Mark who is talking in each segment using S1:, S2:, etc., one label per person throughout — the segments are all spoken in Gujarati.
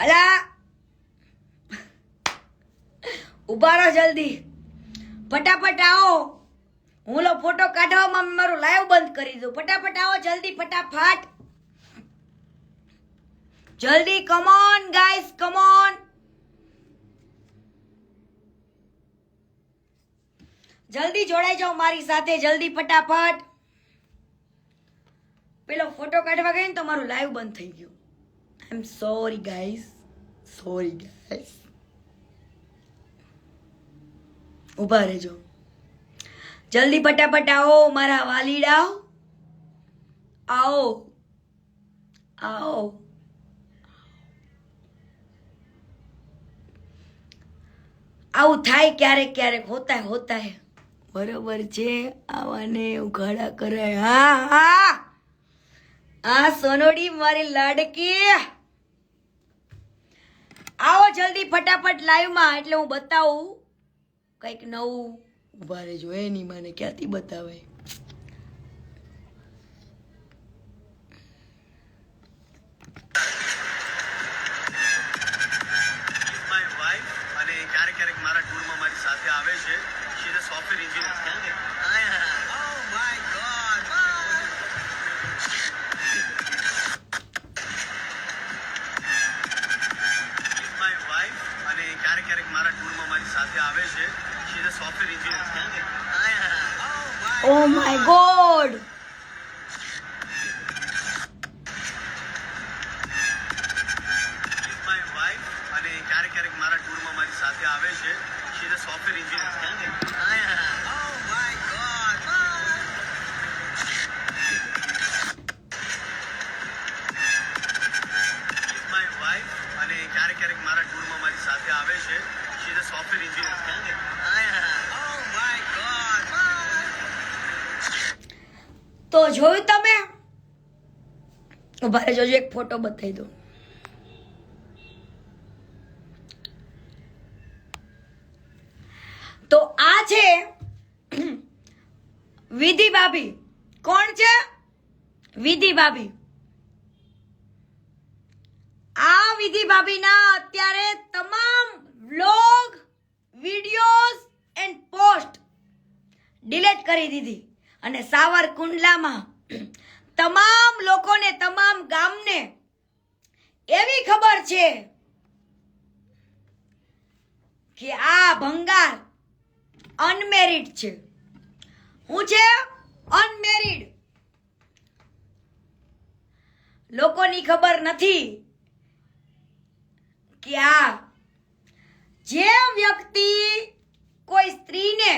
S1: અલા. ઊભા રહો જલ્દી. ફટાફટ આવો. હું લો ફોટો કાઢવામાં મારું લાઈવ બંધ કરી દઉં ફટાફટ આવો, જલ્દી, ફટાફટ. જલ્દી કમોન ગાઈસ કમોન જલ્દી જોડાઈ જાઓ મારી સાથે, જલ્દી, ફટાફટ. પેલો ફોટો કાઢવા ગઈ ને તો મારું લાઈવ બંધ થઈ ગયું. I am sorry guys sorry guys ઊભા રહેજો. જલ્દી ફટાફટ આવો, મારા વાલીડાઓ. આવો. આવો. આવું થાય ક્યારેક ક્યારેક. હોતા હોતા બરોબર છે. આવાને ઉઘાડા કરાય. હા હા. આ સોનોડી મારી લાડકી. આવો જલ્દી ફટાફટ લાઈવમાં, એટલે હું બતાવું. કંઈક નવું. ઊભા રહેજો નહીં, મને ક્યાંથી બતાવે?
S2: ઓ ઓ
S1: માય ઊભા રહેજો એક ફોટો બતાવી દો. તો આ છે વિધિ ભાભી. કોણ છે? વિધિ ભાભી. આ વિધિ ભાભીના અત્યારે તમામ vlog, videos and post delete કરી દીધી. અને સાવરકુંડલામાં તમામ લોકોને, તમામ ગામને એવી ખબર છે કે આ ભંગાર અનમેરિડ છે. હું છે અનમેરિડ લોકોની ખબર નથી કે આ જે વ્યક્તિ કોઈ સ્ત્રીને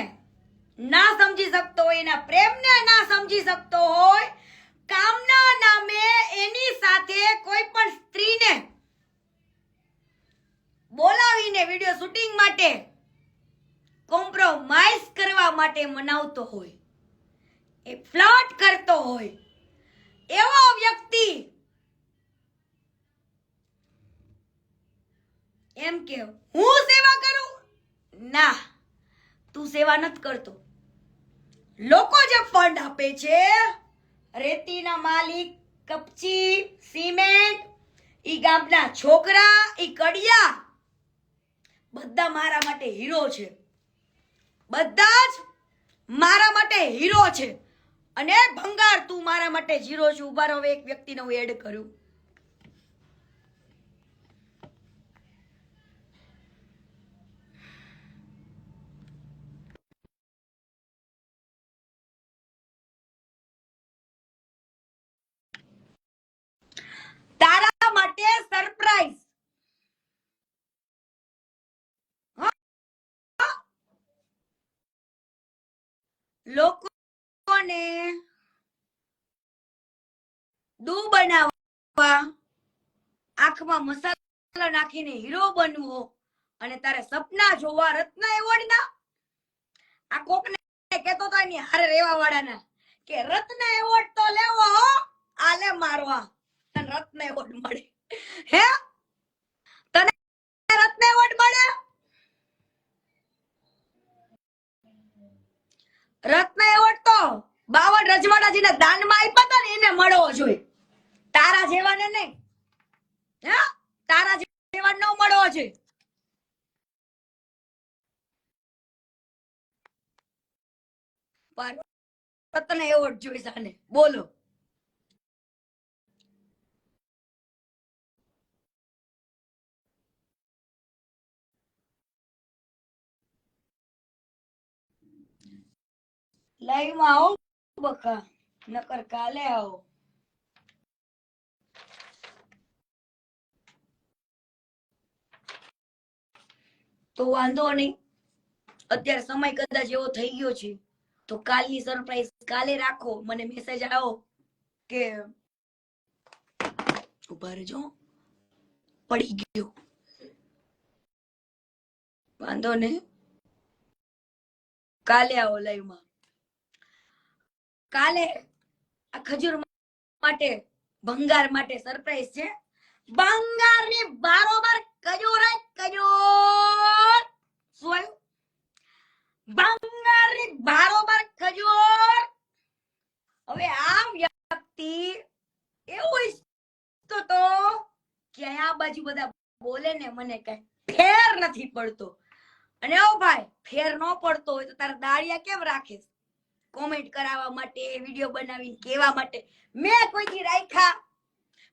S1: ના સમજી શકતો હોય, એના પ્રેમને ના સમજી શકતો હોય કામના નામે એની સાથે કોઈ પણ સ્ત્રીને બોલાવીને વીડિયો શૂટિંગ માટે કોમ્પ્રોમાઇઝ કરવા માટે મનાવતો હોય, એ ફ્લર્ટ કરતો હોય, એવો વ્યક્તિ એમ કે, હું સેવા કરું? ના, તું સેવા નથી કરતો. લોકો જે ફંડ આપે છે રેતીના માલિક કપચી સિમેન્ટ ઈ ગામના છોકરા ઈ કડિયા બધા મારા માટે હીરો છે. બધા જ મારા માટે હીરો છે. અને ભંગાર તું મારા માટે જીરો છે. ઊભા રહો, એક વ્યક્તિને હું એડ કર્યું તારા માટે સરપ્રાઈઝ લોકોને દૂ બનાવવા, આંખમાં મસાલો નાખીને હીરો બનવો અને તારે સપના જોવા રત્ન એવોર્ડ ના? આ કોકને કેતો તો એની હારે રેવા વાળાના કે રત્ન એવોર્ડ તો લેવો આ આલે મારવા. તને રત્ન એવોર્ડ મળે. હે? તને રત્ન એવોર્ડ મળે? રત્ન એવોર્ડ તો બાવન રજવાડાજીને દાનમાં આપ્યા હતા ને એને મળવો જોઈએ. તારા જેવાને નહીં. હે? તારા છે ભારત રત્ન એવોર્ડ જોઈશ આને બોલો. લાઈવમાં આવો બકા, નકર કાલે આવો. તો વાંધો નહીં. અત્યારે સમય કદાચ એવો થઈ ગયો છે, તો કાલની સરપ્રાઈઝ કાલે રાખો, મને મેસેજ આવો કે ઊભા રહેજો પડી ગયો. વાંધો ને કાલે આવો લાઈવમાં. કાલે ખજૂર માટે, ભંગાર માટે સરપ્રાઈઝ છે. ભંગારની બારોબાર ખજૂર જ ખજૂર. શું ભંગારની બારોબાર ખજૂર. હવે આ વ્યક્તિ એવું ઈચ્છતો તો કે બાજુ બધા બોલે ને મને કઈ ફેર નથી પડતો. અને ઓ ભાઈ, ફેર ન પડતો હોય તો તારા દાળિયા કેમ રાખીશ? કોમેન્ટ કરાવવા માટે વીડિયો બનાવી કેવા માટે. મેં કોઈથી રાખ્યા?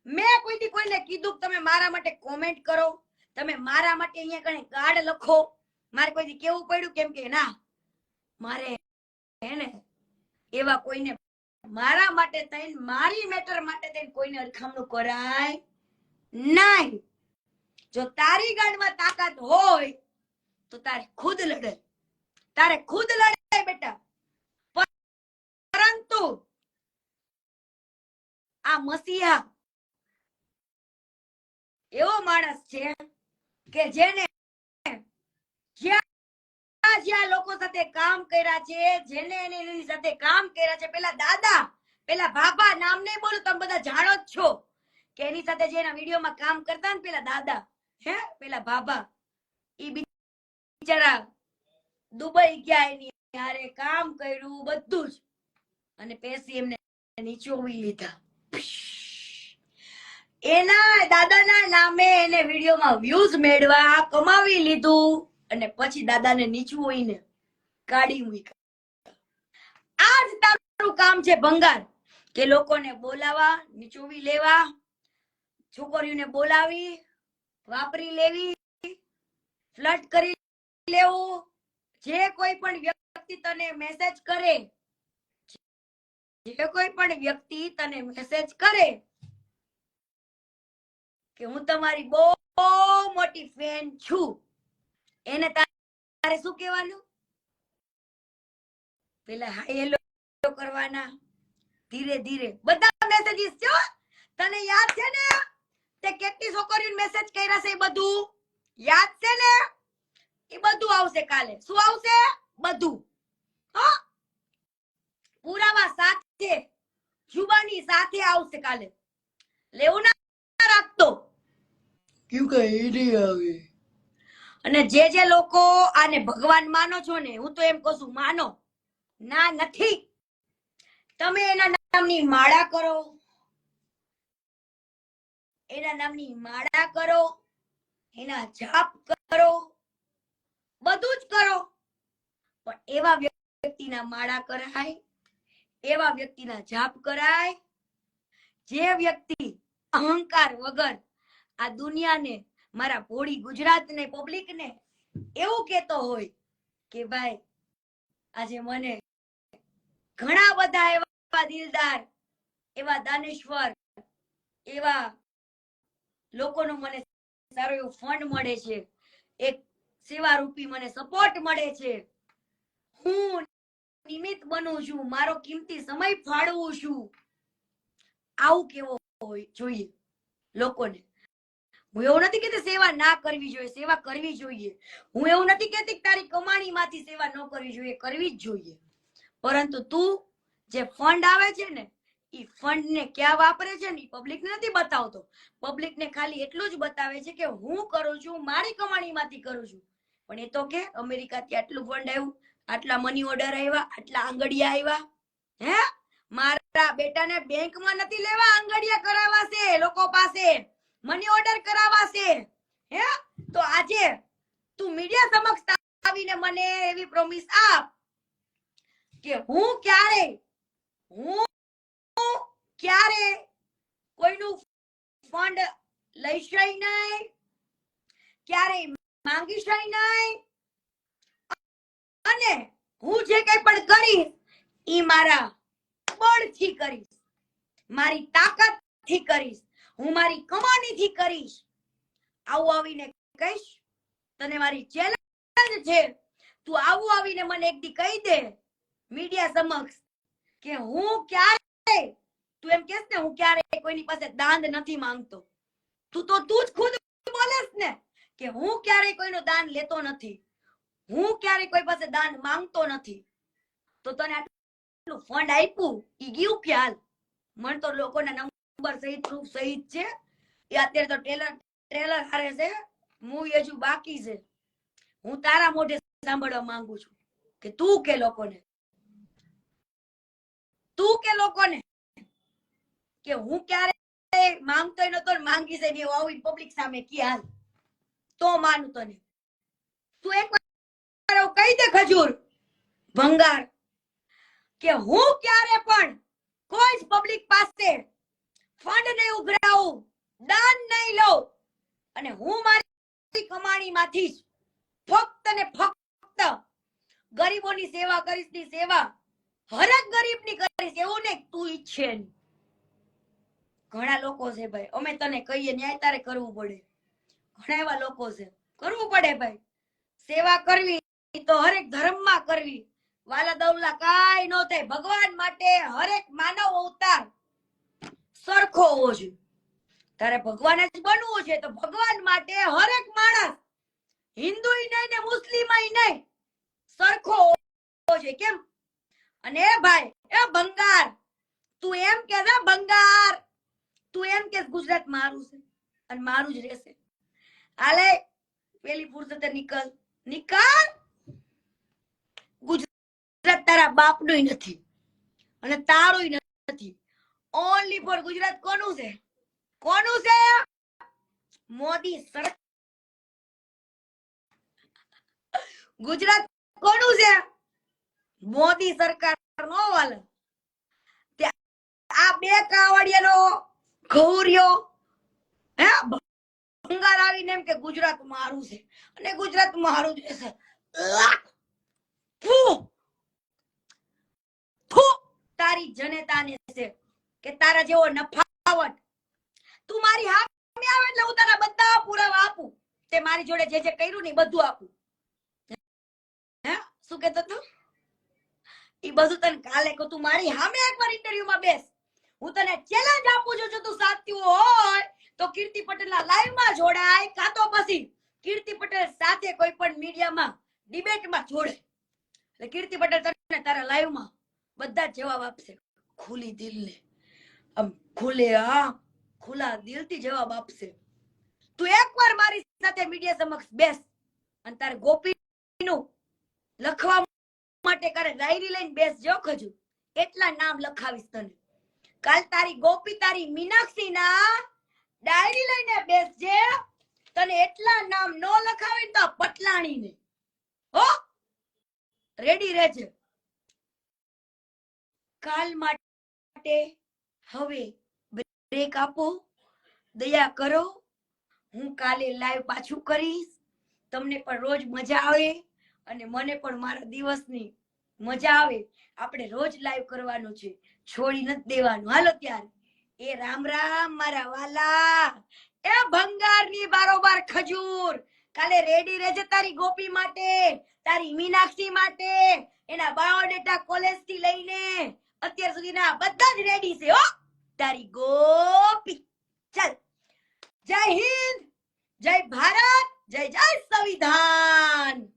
S1: મેં કોઈથી કોઈને કીધું કે તમે મારા માટે કોમેન્ટ કરો? તમે મારા માટે અહીંયા કણે કાર્ડ લખો? મારે કોઈથી કેવું પડ્યું? કેમ કે ના, મારે હે ને, એવા કોઈને મારા માટે થઈને, મારી મેટર માટે થઈને કોઈને અરખામણું કરાય નહીં. જો તારી ગાંઠમાં તાકાત હોય, તો તારે ખુદ લડે. તારે ખુદ લડાય બેટા પરંતુ આ મસીહા. એવો માણસ છે કે જેને જ્યાં જ્યાં લોકો સાથે કામ કર્યા છે, જેને એની સાથે કામ કર્યા છે, પેલા દાદા, પેલા બાબા નામ નહીં બોલું, તમે બધા જાણો જ છો કે એની સાથે જે એના વિડીયોમાં કામ કરતા ને પેલા દાદા, હે, પેલા બાબા, ઈ બિચારા દુબઈ ગયા એની હારે કામ કર્યું બધું જ. અને પેસી એમને નીચોવી લીધા. એના દાદાના નામે એને વિડીયોમાં વ્યૂઝ મેળવા કમાવી લીધું અને પછી દાદાને નીચવોઈને કાઢી મૂકી. આ જ તારું કામ છે ભંગાર, કે લોકોને બોલાવા, નીચોવી લેવા, છોકરીઓને બોલાવી, વાપરી લેવી ફ્લટ કરી લેવું, જે કોઈ પણ વ્યક્તિ તને મેસેજ કરે જે કોઈ પણ વ્યક્તિ તને મેસેજ કરે કે હું તમારી બહુ મોટી ફેન છું, એને તારે શું કહેવાનું? પેલા હેલો કરવાના. ધીરે ધીરે. બધા મેસેજીસ છો તને યાદ છે ને? તે કેટલી છોકરીઓને મેસેજ કર્યા છે એ બધું? યાદ છે ને? એ બધું આવશે કાલે. શું આવશે? બધું. હા? પુરાવા સાથે જુબાની સાથે આવશે કાલે. લેવું ના રાખતો ક્યું કઈ નહીં આવે? અને જે જે લોકો આને ભગવાન માનો છો ને હું તો એમ કહું છું માનો. ના નથી. તમે એના નામની માળા કરો. એના નામની માળા કરો. એના જાપ કરો. બધું જ કરો. પણ એવા વ્યક્તિના માળા કરાય એવા વ્યક્તિના જાપ કરાય, જે વ્યક્તિ અહંકાર વગર આ દુનિયાને, મારા ભોળી ગુજરાતને, પબ્લિકને એવું કેતો હોય કે ભાઈ, આજે મને ઘણા બધા એવા દિલદાર, એવા દાનેશ્વર, એવા લોકોનો મને સારો એવો ફંડ મળે છે, એક સેવા રૂપી મને સપોર્ટ મળે છે. હું નિમિત્ત બનું છું. મારો કિંમતી સમય ફાળવું છું. આવું કેવો જોઈએ લોકોને. હું એવું નથી કહેતી સેવા ના કરવી જોઈએ, સેવા કરવી જોઈએ. હું એવું નથી કહેતી કે તારી કમાણીમાંથી સેવા ન કરવી જોઈએ, કરવી જ જોઈએ. પરંતુ તું જે ફંડ આવે છે ને એ ફંડ ને ક્યાં વાપરે છે ને પબ્લિક નથી બતાવતો. પબ્લિક ને ખાલી એટલું જ બતાવે છે કે હું કરું છું, મારી કમાણીમાંથી કરું છું. પણ એ તો કે, અમેરિકાથી આટલું ફંડ આવ્યું આટલા મની ઓર્ડર આવ્યા આટલા આંગડિયા આવ્યા હે? મારા બેટાને બેંકમાં નથી લેવા આંગડિયા કરાવવા છે, લોકો પાસે. મની ઓર્ડર કરાવવા છે. હે? તો આજે તું મીડિયા સમક્ષ આવીને મને એવી પ્રોમિસ આપ કે હું ક્યારે હું ક્યારે કોઈનું ફંડ લઈશ નહીં ક્યારે માંગીશ નહીં અને હું જે કંઈ પણ કરીશ, ઈ મારા બળથી કરીશ. મારી તાકાતથી કરીશ. હું મારી કમાણીથી કરીશ. આવું આવીને કહીશ, તને મારી ચેલેન્જ છે. તું આવું આવીને મને એક દી કહી દે મીડિયા સમક્ષ કે હું ક્યારે, તું એમ કેસ ને, હું ક્યારે કોઈની પાસે દાંત નથી માંગતો. તું તો તું જ ખુદ બોલેસ ને કે હું ક્યારે કોઈનો દાન લેતો નથી. હું ક્યારે કોઈ પાસે દાન માંગતો નથી. તો તને આટલું ફંડ આપ્યું, ઈ ગયું ખ્યાલ મને તો લોકોના નંબર સહિત પ્રૂફ સહિત છે. એ અત્યારે તો ટ્રેલર ટ્રેલર હારે છે. મૂવી હજુ બાકી છે. હું તારા મોઢે સાંભળવા માંગુ છું કે તું કે લોકોને. તું કે લોકોને કે હું ક્યારે માંગતો નતો માંગી છે ને આવું પબ્લિક સામે કે હાલ તો માનું તને. તું એક આવું કહી દે ખજૂર. ભંગાર. કે હું ક્યારે પણ કોઈ જ પબ્લિક પાસે ફંડ નહીં ઉઘરાવું, દાન નહીં લઉં, અને હું મારી કમાણીમાંથી જ ફક્ત ને ફક્ત ગરીબોની સેવા કરીશ, ની સેવા હરેક ગરીબની કરીશ, એવું ને તું ઈચ્છે ઘણા લોકો છે ભાઈ, અમે તને કહીએ, ન્યાય તારે કરવું પડે. ઘણા એવા લોકો છે, કરવું પડે ભાઈ. સેવા કરવી તો હરેક ધર્મમાં કરવી. વાલા દવલા કાંઈ નો થાય. ભગવાન માટે હરેક માનવ અવતાર સરખો હોવો જોઈએ. તારે ભગવાન જ બનવું છે તો ભગવાન માટે હરેક માણસ હિન્દુ નહીં ને મુસ્લિમ નહીં સરખો હોવો જોઈએ. કેમ? અને એ ભાઈ, એ બંગાર તું એમ કે છે બંગાર તું એમ કે ગુજરાત મારું છે અને મારું જ રહેશે. હાલે, પેલી ફુરસતે નીકળ નીકળ ગુજરાત તારા બાપનું નથી. અને તારું નથી. ઓનલી ફોર ગુજરાત કોનું છે? કોનું છે? મોદી સરકાર ગુજરાત કોનું છે? મોદી સરકાર નો વાલ આ બે કાવડિયાનો ગૌર્યો હે બંગાળ આવીને એમ કે ગુજરાત મારું છે. અને ગુજરાત મારું જ છે! ફુ! તારી જનતાને છે કે તારા જેવો નફાવટ. તું મારી હામે આવે એટલે હું તારા બધા પુરાવા આપું. તે મારી જોડે જે જે કર્યું ને બધું આપું. હે? શું કહેતો તું ઈ બધું તને કાલે કહું, તું મારી સામે એકવાર ઇન્ટરવ્યુમાં બેસ. હું તને ચેલેન્જ આપું છું, જો તું સાચું હોય, તો કીર્તિ પટેલના લાઈવમાં જોડાય કાં તો પછી કીર્તિ પટેલ સાથે કોઈ પણ મીડિયામાં ડિબેટમાં જોડે. એટલે કીર્તિ પટેલ તને તારા લાઈવમાં બધા જવાબ આપશે. ખુલી દિલને. આમ ખુલે, હા, ખુલા દિલથી જવાબ આપશે. તું એકવાર મારી સાથે મીડિયા સમક્ષ બેસ અને તારે ગોપીનું લખવા માટે કરે ડાયરી લઈને બેસ, જો ખજુ એટલા નામ લખાવીશ તને. કાલ તારી ગોપી, તારી મીનાક્ષી ના ડાયરી લઈને બેસજે તને એટલા નામ ન લખાવીને તો પટલાણી ને હો? રેડી રહેજે. કાલ માટે હવે બ્રેક આપો. દયા કરો. હું કાલે લાઈવ પાછું કરીશ. તમને પણ રોજ મજા આવે અને મને પણ મારા દિવસની મજા આવે. આપણે રોજ લાઈવ કરવાનું છે. છોડી નથી દેવાનું. હાલો ત્યારે. એ રામ રામ મારા વાલા. એ ભંગારની બારોબાર ખજૂર. કાલે રેડી રહેજે તારી ગોપી માટે, તારી મીનાક્ષી માટે, એના બાયોડેટા કોલેજથી લઈને. અત્યાર સુધીના બધા જ રેડી છે, હો. તારી ગોપી. ચાલ. જય હિન્દ, જય ભારત, જય જય સંવિધાન.